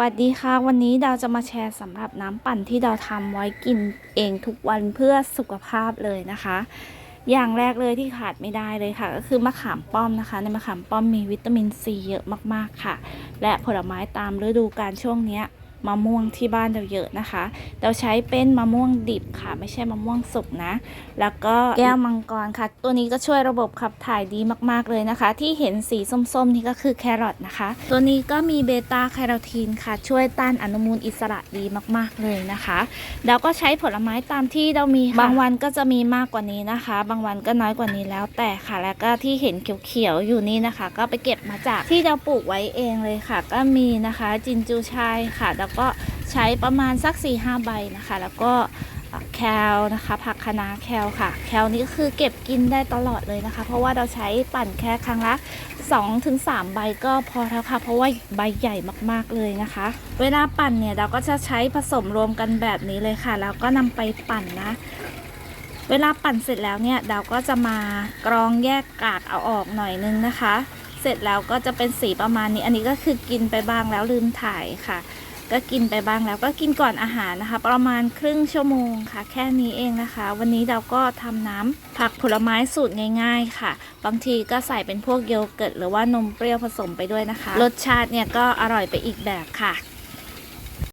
วัสดีค่ะ วันนี้ดาวจะมาแชร์สำหรับน้ำปั่นที่ดาวทำไว้กินเองทุกวันเพื่อสุขภาพเลยนะคะ อย่างแรกเลยที่ขาดไม่ได้เลยค่ะ ก็คือมะขามป้อมนะคะ ในมะขามป้อมมีวิตามินซีเยอะมากๆค่ะ และผลไม้ตามฤดูกาลช่วงนี้ มะม่วงที่บ้านเราเยอะนะคะ เราใช้เป็นมะม่วงดิบค่ะ ไม่ใช่มะม่วงสุกนะ แล้วก็แก้วมังกรค่ะ ตัวนี้ก็ช่วยระบบขับถ่ายดีมากๆเลยนะคะ ที่เห็นสีส้มๆนี่ก็คือแครอทนะคะ ตัวนี้ก็มีเบต้าแคโรทีนค่ะ ช่วยต้านอนุมูลอิสระดีมากๆเลยนะคะเราก็ใช้ผลไม้ตามที่เรามีค่ะบางวันก็จะมีมากกว่านี้นะคะ บางวันก็น้อยกว่านี้แล้วแต่ค่ะ แล้วก็ที่เห็นเขียวๆอยู่นี่นะคะ ก็ไปเก็บมาจากที่เราปลูกไว้เองเลยค่ะ ก็มีนะคะจินจูชัยค่ะแล้วก็ใช้ประมาณสัก4ีหใบนะคะ แล้วก็แคลนะคะผักคะน้าแคลค่ะ แคลนี้คือเก็บกินได้ตลอดเลยนะคะ เพราะว่าเราใช้ปั่นแค่ครั้งละ2-3 ใบก็พอแล้วค่ะ เพราะว่าใบใหญ่มากๆเลยนะคะ เวลาปั่นเนี่ยเราก็จะใช้ผสมรวมกันแบบนี้เลยค่ะ แล้วก็นำไปปั่นนะ เวลาปั่นเสร็จแล้วเนี่ยเราก็จะมากรองแยกกากเอาออกหน่อยนึงนะคะ เสร็จแล้วก็จะเป็นสีประมาณนี้ อันนี้ก็คือกินไปบ้างแล้วลืมถ่ายค่ะ ก็กินไปบ้างแล้วก็กินก่อนอาหารนะคะ ประมาณครึ่งชั่วโมงค่ะ แค่นี้เองนะคะ วันนี้เราก็ทำน้ำผักผลไม้สูตรง่ายๆค่ะ บางทีก็ใส่เป็นพวกโยเกิร์ตหรือว่านมเปรี้ยวผสมไปด้วยนะคะ รสชาติเนี่ยก็อร่อยไปอีกแบบค่ะ